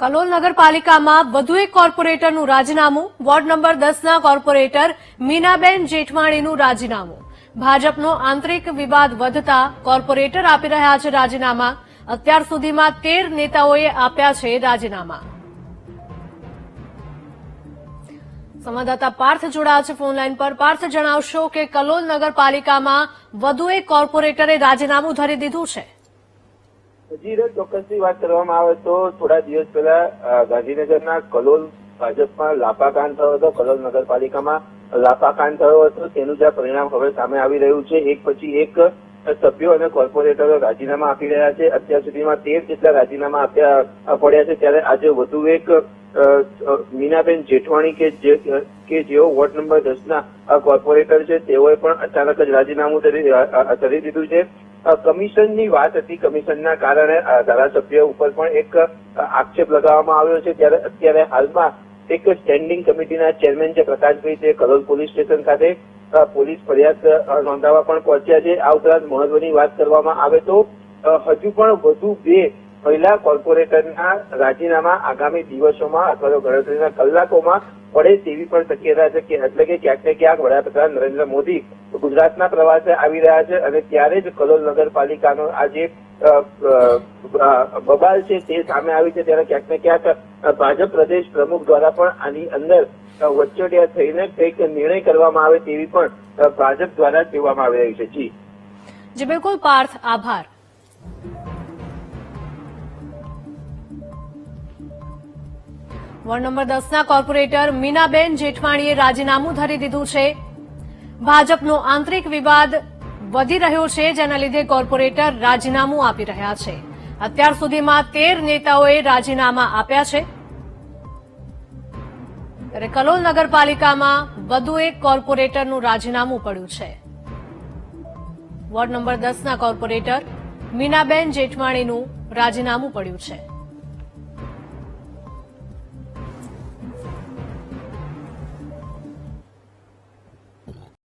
કલોલ નગરપાલિકામાં વધુ એક કોર્પોરેટરનું રાજીનામું, વોર્ડ નંબર દસના કોર્પોરેટર મીનાબેન જેઠવાણીનું રાજીનામું. ભાજપનો આંતરિક વિવાદ વધતા કોર્પોરેટર આપી રહ્યા છે રાજીનામા. અત્યાર સુધીમાં તેર નેતાઓએ આપ્યા છે રાજીનામા. સંવાદદાતા પાર્થ જોડાયા છે ફોનલાઈન પર. પાર્થ, જણાવશો કે કલોલ નગરપાલિકામાં વધુ એક કોર્પોરેટરે રાજીનામું ધરી દીધું છે. હજી ચોક્કસની વાત કરવામાં આવે તો થોડા દિવસ પહેલા ગાંધીનગરના કલોલ ભાજપમાં લાપાકાંડ થયો હતો, કલોલ નગરપાલિકામાં લાપાકાંડ થયો હતો. તેનું જે પરિણામ હવે સામે આવી રહ્યું છે. એક પછી એક સભ્યો અને કોર્પોરેટરો રાજીનામા આપી રહ્યા છે. અત્યાર સુધીમાં તેર જેટલા રાજીનામા આપ્યા પડ્યા છે. ત્યારે આજે વધુ એક મીનાબેન જેઠવાણી કે જે, કે જેઓ વોર્ડ નંબર દસના કોર્પોરેટર છે, તેઓએ પણ અચાનક જ રાજીનામું ધરી દીધું છે. કમિશનની વાત હતી. કમિશનના કારણે ધારાસભ્ય ઉપર પણ એક આક્ષેપ લગાવવામાં આવ્યો છે. ત્યારે અત્યારે હાલમાં એક સ્ટેન્ડિંગ કમિટીના ચેરમેન છે, પ્રકાશભાઈ તે કલોલ પોલીસ સ્ટેશન ખાતે પોલીસ ફરિયાદ નોંધાવવા પણ પહોંચ્યા છે. આ ઉપરાંત મહત્વની વાત કરવામાં આવે તો હજુ પણ વધુ બે મહિલા કોર્પોરેટરના રાજીનામા આગામી દિવસોમાં અથવા તો ગણતરીના કલાકોમાં પડે તેવી પણ શક્યતા છે કે એટલે કે ક્યાંક ને ક્યાંક વડાપ્રધાન નરેન્દ્ર મોદી ગુજરાતના પ્રવાસે આવી રહ્યા છે અને ત્યારે જ કલોલ નગરપાલિકાનો આ જે બબાલ છે તે સામે આવી છે. ત્યારે ક્યાંક ને ક્યાંક ભાજપ પ્રદેશ પ્રમુખ દ્વારા પણ આની અંદર વચ્ચોડિયા થઈને કંઈક નિર્ણય કરવામાં આવે તેવી પણ ભાજપ દ્વારા કહેવામાં આવી રહી છે. જી. જી, બિલકુલ પાર્થ, આભાર. વોર્ડ નંબર દસના કોર્પોરેટર મીનાબેન જેઠવાણીએ રાજીનામું ધરી દીધું છે. ભાજપનો આંતરિક વિવાદ વધી રહ્યો છે, જેના લીધે કોર્પોરેટર રાજીનામું આપી રહ્યા છે. અત્યાર સુધીમાં તેર નેતાઓએ રાજીનામા આપ્યા છે. ત્યારે કલોલ નગરપાલિકામાં વધુ એક કોર્પોરેટરનું રાજીનામું પડ્યું છે. વોર્ડ નંબર દસના કોર્પોરેટર મીનાબેન જેઠવાણીનું રાજીનામું પડ્યું છે.